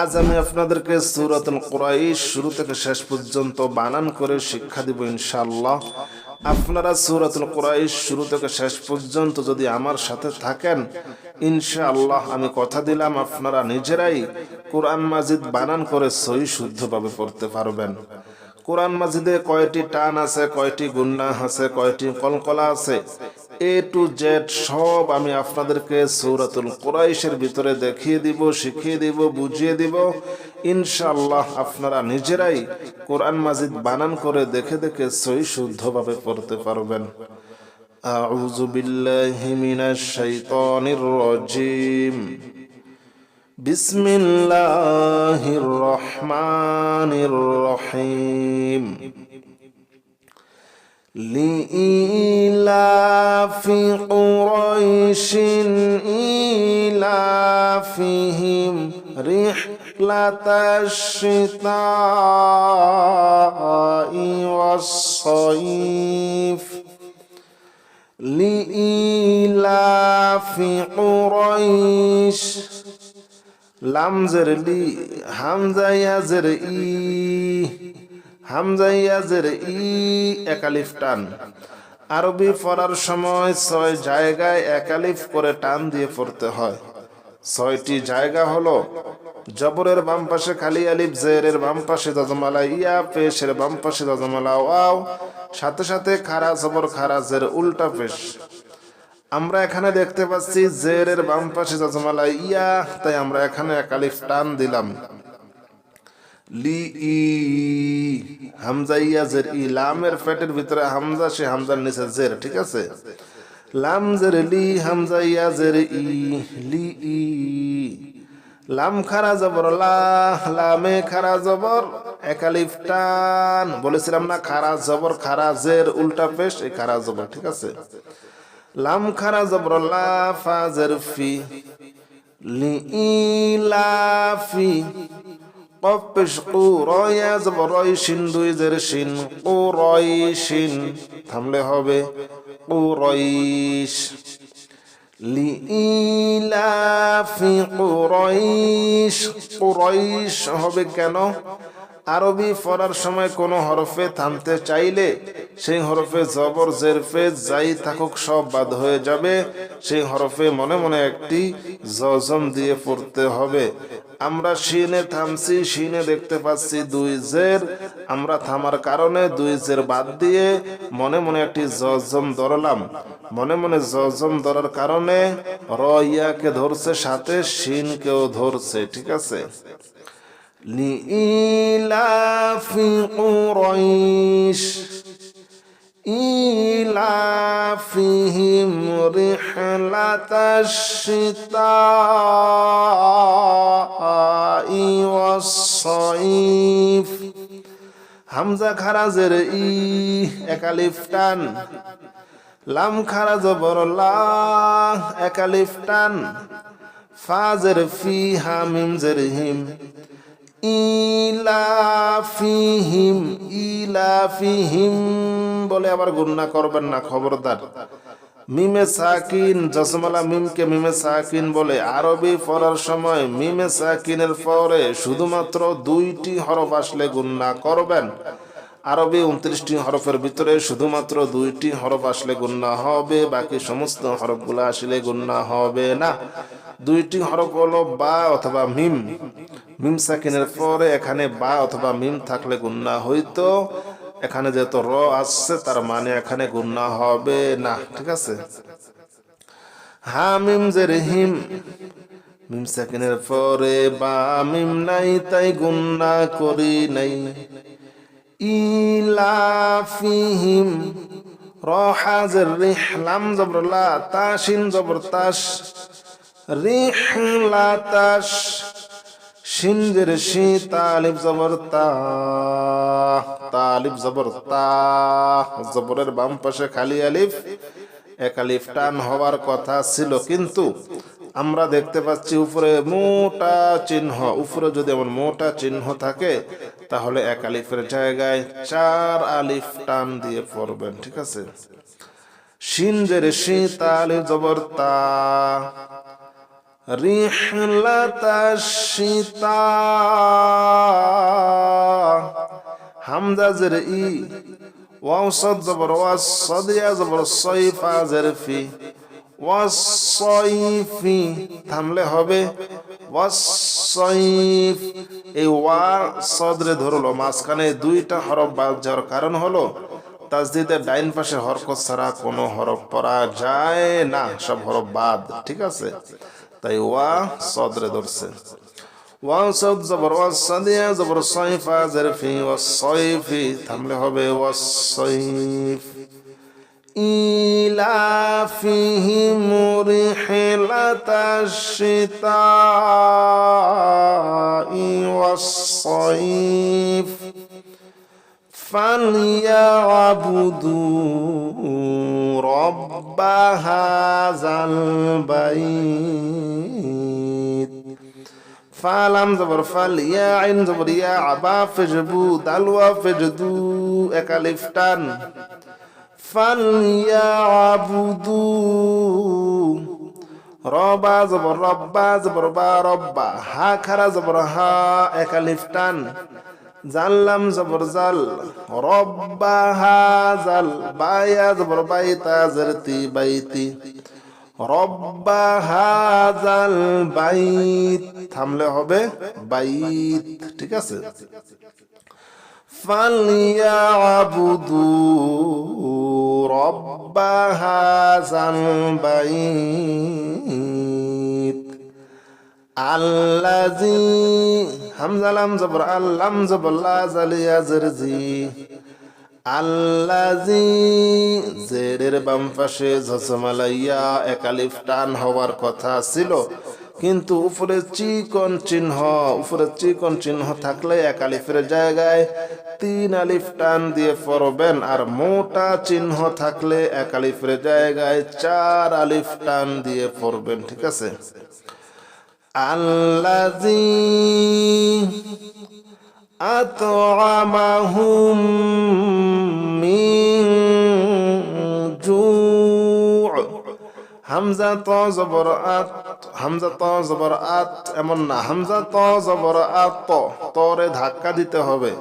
আজ আমি আপনাদেরকে সুরাতুল কুরাইশ শুরু থেকে শেষ পর্যন্ত বানান করে শিক্ষা দিব ইনশাল্লাহ আপনারা সুরাতুল কুরাইশ শুরু থেকে শেষ পর্যন্ত যদি আমার সাথে থাকেন, ইনশাআল্লাহ আমি কথা দিলাম, আপনারা নিজেরাই কোরআন মাজিদ বানান করে সই শুদ্ধভাবে পড়তে পারবেন। কোরআন মাজিদে কয়টি টান আছে, কয়টি গুন্না আছে, কয়টি কলকলা আছে এ টু জেড সব আমি আপনাদেরকে সৌরাতুল কোরাইশের ভিতরে দেখিয়ে দিব শিখিয়ে দিব বুঝিয়ে দিব ইনশাআল্লাহ আপনারা নিজেরাই কোরআন মাজিদ বানান করে দেখে দেখে সই শুদ্ধভাবে পড়তে পারবেন أعوذ بالله من الشيطان الرجيم بسم الله الرحمن الرحيم في قريش إيلافهم رحلة الشتاء والصيف لإيلاف قريش لامزر لي حمزة يزر إي حمزة يزر إي أكاليف আরবি পড়ার সময় ছয় জায়গায় একালিফ করে টান দিয়ে পড়তে হয়। ছয়টি জায়গা হলো জবরের বাম পাশে খালি আলিফ, জেরের বাম পাশে দজমালা ইয়া, পেশের বাম পাশে দজমালা ওয়াও, সাথে সাথে খারা জবর, খারা জের উল্টা পেশ। আমরা এখানে দেখতে পাচ্ছি জেরের বাম পাশে জজমালা ইয়া, তাই আমরা এখানে একালিফ টান দিলাম। লি ই হামজা ইয়া জের, ই লামের ফেটের ভিতরে হামজা, সে হামজার নিচে জের, ঠিক আছে? লাম জের, লি হামজা ইয়া ই লি ই। লাম খারা জবর, লা, লামে খারা জবর একালিফ টান। বলেছিলাম না খারা জবর, খারা জের, উল্টা পেশ এই খারা জবর, ঠিক আছে? লাম খারা জবর, লা ফা জের ফি, লি ই কফ পেশ কু রয়া জবর রয় শিন দুই জের শিন কু রয় শিন থামলে হবে কু ও রইস ও রইস হবে কেন? আরবি পড়ার সময় কোনো হরফে থামতে চাইলে সেই হরফে জবর, জেরফে, যাই থাকুক সব বাদ হয়ে যাবে। সেই হরফে মনে মনে একটি জজম দিয়ে পড়তে হবে। আমরা শিনে থামছি, শিনে দেখতে পাচ্ছি দুই জের। আমরা থামার কারণে দুই জের বাদ দিয়ে মনে মনে একটি জজম ধরলাম। মনে মনে জজম ধরার কারণে র ইয়াকে ধরছে, সাথে শিনকেও ধরছে, ঠিক আছে? لإيلاف قريش إيلافهم رحلة الشتاء والصيف হামজা খারাজের ই একালিফ টান লাম খারাজ বরলা একালিফ টান ফাজের ফি হামিম জের হিম ইলাফিহিম ইলাফিহিম বলে আবার গুন্না করবেন না, খবরদার। মিমে সাকিন, জসমালা মিমকে মিমে সাকিন বলে। আরবি পড়ার সময় মিমে সাকিনের পরে শুধুমাত্র দুইটি হরফ আসলে গুন্না করবেন। আরবি উনত্রিশটি হরফের ভিতরে শুধুমাত্র দুইটি হরফ আসলে গুন্না হবে, বাকি সমস্ত হরফগুলো আসলে গুন্না হবে না। দুইটি হরফ হলো বা অথবা মিম। মিম সাকিনের পরে এখানে বা অথবা মিম থাকলে গুন্না হইতো। এখানে যেহেতু র আসছে, তার মানে এখানে গুন্না হবে না, ঠিক আছে? হা মিম জের হিম মিম সাকিনের পরে বা মিম নাই, তাই গুন্না করি নাই। ইলাফিহিম। র হাজের রিহ লাম, জবর, লা তাশিন জবর তাশ রিহ সিনজের শি তালিব জবর তা তালিব জবর তা জবরের বাম পাশে খালি আলিফ এক আলিফ টান হওয়ার কথা ছিল কিন্তু আমরা দেখতে পাচ্ছি উপরে মোটা চিহ্ন উপরে যদি এমন মোটা চিহ্ন থাকে তাহলে এক আলিফের জায়গায় চার আলিফ টান দিয়ে পড়বেন ঠিক আছে? হ্যাঁ, শিন জের শি তালিব জবর তা থামলে হবে। এই সদরে ধরলো, মাঝখানে দুইটা হরফ বাদ যাওয়ার কারণ হলো, তাজদিদের ডাইন পাশে হরকত ছাড়া কোনো হরফ পড়া যায় না, সব হরফ বাদ, ঠিক আছে? তাই ওয়া সদরে ধরছে। ওয়াসাদ জবর ওয়াসাদিয়া জবর সাইফা জারফি ওয়াসাইফি থামলে হবে ওয়াসাইফ ইলাফিহিম রিহলাতাশ-শীতা'i ওয়া সাইফ। فليعبدوا رب هذا البيت فلم زبر فل يا عين زبر يا عبا فجبو دلوا فجدو اكالفتان فليعبدوا ربا زبر ربا زبر با ربا ها كرا زبر ها اكالفتان জানলাম জবর জাল, রব্বা হা জাল বায়া জবর বাইতা জরতি বাইতি। রব্বা হাজাল বাইত, থামলে হবে বাইত, ঠিক আছে? ফালিয়াবুদু, রব্বা হাজাল বাইত। আল্লাজি, হামজালাম জবর, আল্লাম জবর, লা জালিয়া জরজি। আল্লাজি, জেরের বাম পাশে ঝসমালাইয়া একালিফ টান হওয়ার কথা ছিল। কিন্তু উপরে চিকন চিহ্ন, উপরে চিকন চিহ্ন থাকলে একালিফের জায়গায় তিন আলিফ টান দিয়ে পড়বেন। আর মোটা চিহ্ন থাকলে একালিফের জায়গায় চার আলিফ টান দিয়ে পড়বেন, ঠিক আছে? আল্লাজি أطعمهم من جوع হামজা ত জবর আত হামজা ত জবর আত এমন না হামজা ত জবর আত ত তরে ধাক্কা দিতে হবে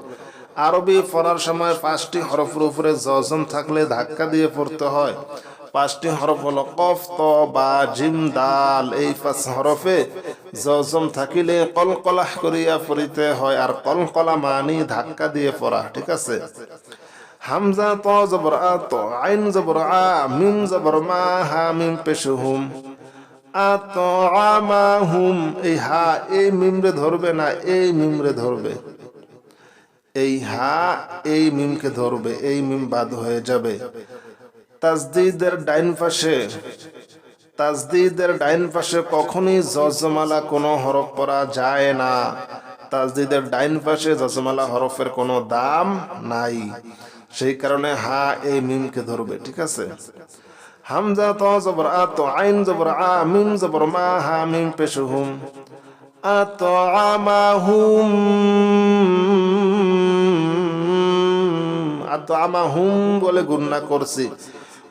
আরবি পড়ার সময় পাঁচটি হরফের উপরে জজম থাকলে ধাক্কা দিয়ে পড়তে হয় পাঁচটি হরফ হলো কফ, ত, বা, জিম, দাল। এই পাঁচ হরফে জজম থাকিলে কলকলাহ করিয়া পড়িতে হয় আর কলকলা মানি ধাক্কা দিয়ে পড়া, ঠিক আছে? হামজা, ত জবর আ, ত, আইন জবর আ, মিম জবর মা, হা, মিম পেশ হুম। আত আমা হুম, এই হা, এই মিমরে ধরবে না, এই মিমরে ধরবে। এই হা, এই মিমকে ধরবে, এই মিম বাদ হয়ে যাবে। তাজদিদের ডাইন পাশে, তাজদিদের ডাইন পাশে কখনই জজমালা কোনো হরফ পড়া যায় না। তাজদিদের ডাইন পাশে জজমালা হরফের কোনো দাম নাই। সেই কারণে হা এই মিমকে ধরবে, ঠিক আছে? হামজা, তো, জবর, আ, তো, আইন জবর, আ, মিম জবর, মা, হা, মিম, পেশ, হুম। আত আমাহুম আত আমাহুম বলে গুন্না করছি।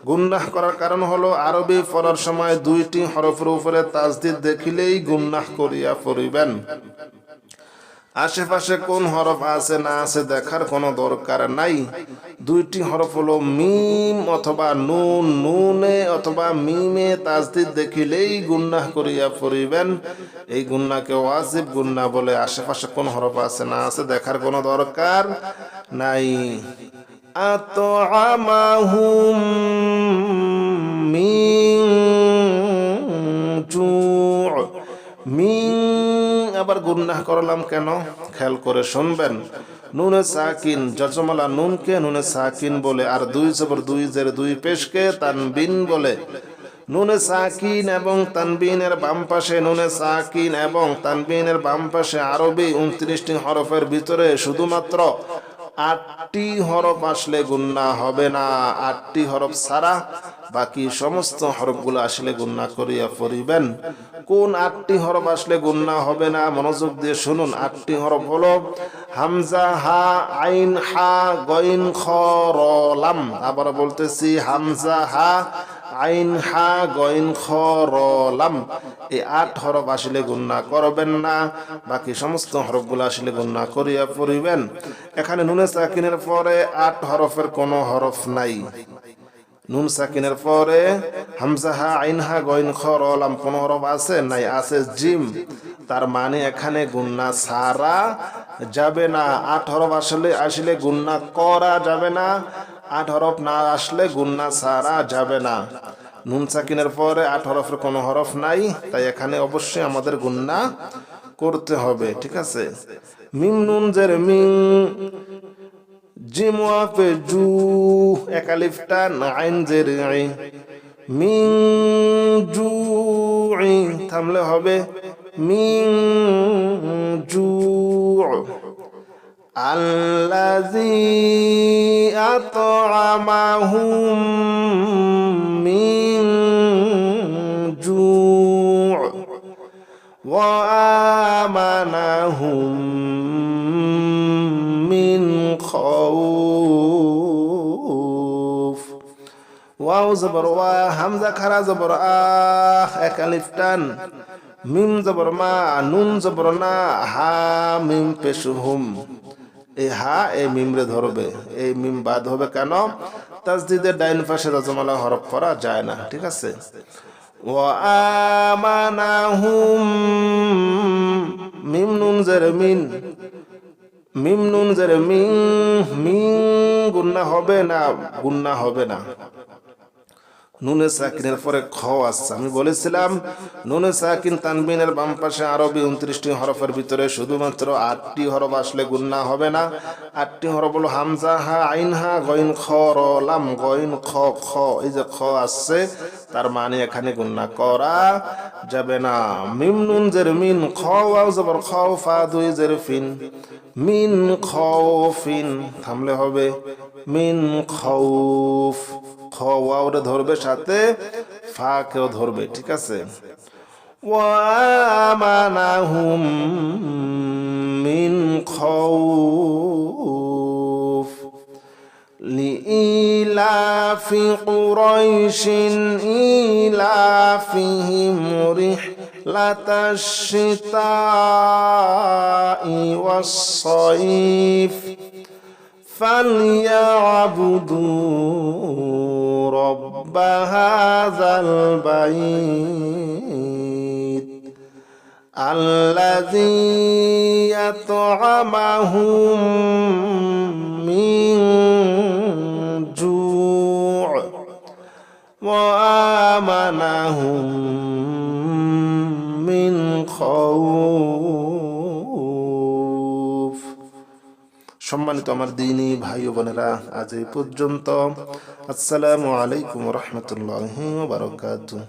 গুন্নাহ করার কারণ হলো আরবি পড়ার সময় দুইটি হরফের উপরে তাজদিদ দেখিলেই গুন্নাহ করিয়া পড়িবেন। আশেপাশে কোন হরফ আছে, না আছে, দেখার কোনো দরকার নাই। দুইটি হরফ হলো মিম অথবা নুন। নুনে অথবা মিমে তাজদিদ দেখিলেই গুন্না করিয়া পড়িবেন। এই গুন্নাকে ওয়াজিব গুন্না বলে। আশেপাশে কোন হরফ আছে, না আছে, দেখার কোনো দরকার নাই। আত আমাহুম মিন মিম আবার গুন্নাহ করলাম কেন? খেয়াল করে শুনবেন। নুনে সাকিন, জজমালা নুনকে নুনে সাকিন বলে, আর দুই জবর দুই জের দুই পেশকে তানবিন বলে। নুনে সাকিন এবং তানবিনের বাম পাশে নুনে সাকিন এবং তানবিনের বাম পাশে আরবি উনত্রিশটি হরফের ভিতরে শুধুমাত্র আটটি হরফ আসলে গুন্না হবে না। আটটি হরফ ছাড়া বাকি সমস্ত হরফগুলো আসলে গুন্না করিয়া পড়িবেন কোন আটটি হরফ আসলে গুন্না হবে না? মনোযোগ দিয়ে শুনুন। আটটি হরফ হলো হামজা, হা, আইন, হা গইন খ রলাম লাম। আবার বলতেছি হামজা, হা আইন হা গইন খ র লাম। এই আট হরফ আসলে গুন্না করবেন না, বাকি সমস্ত হরফগুলো আসলে গুন্না করিয়া পড়িবেন। এখানে নুনে সাকিনের পরে আট হরফের কোনো হরফ নাই। নুন সাকিনের পরে হামজাহা আইনহা গইন খ র লাম কোন হরফ আছে নাই? আছে জিম। তার মানে এখানে গুন্না সারা যাবে না। আট হরফ আসলে আসলে গুন্না করা যাবে না। আট হরফ না আসলে গুন্না সারা যাবে না। নুন সাকিনের পরে আট হরফের কোনো হরফ নাই, তাই এখানে অবশ্যই আমাদের গুন্না করতে হবে, ঠিক আছে? মিম নুন জের মিং, জিম ওয়াফে জু একালিফটা নাইন জের মিং জু থামলে হবে মিং জু الذي أطعمهم من جوع وآمنهم من خوف. واو زبر وا همزة كرا زبر آخ أكلفتان ميم زبر ما نون زبرنا ها ميم بشهم এই হা এই মিমরে ধরবে এই মিম বাদ হবে কেন? তাজদিদের ডাইন পাশে রজমালা হরফ করা যায় না, ঠিক আছে? মিম নুন জের মিং মিং গুন্না হবে না, গুন্না হবে না। নুনে সাকিনের পরে খ আসছে আমি বলেছিলাম, নুনে সাকিন তানবিনের বাম পাশে আরবি উনত্রিশটি হরফের ভিতরে শুধুমাত্র আটটি হরফ আসলে গুন্না হবে না। আটটি হরফ হলো হামজা, হা, আইন, হা গইন খ, র, লাম গইন খ খ, এই যে খ আসছে তার মানে এখানে গুন্না করা যাবে না। মিম, নুন, জের, মিন, খ, ওয়াও, জবর, খ ফা, দুই, জের, ফিন। মিন খৌফিন থামলে হবে। মিন খৌফ খ ওয়াওরে ধরবে সাথে ফা কেও ধরবে ঠিক আছে ওয়ামানাহুম মিন খৌফ لإيلاف قريش إيلافهم رحلة الشتاء والصيف فليعبدوا رب هذا البيت الذي يطعمهم من جوع وآمنهم من خوف. সম্মানিত আমার দিনী ভাই ও বোনেরা আজ এই পর্যন্ত। আসসালামু আলাইকুম রহমতুল্লাহ বারকাতুহ।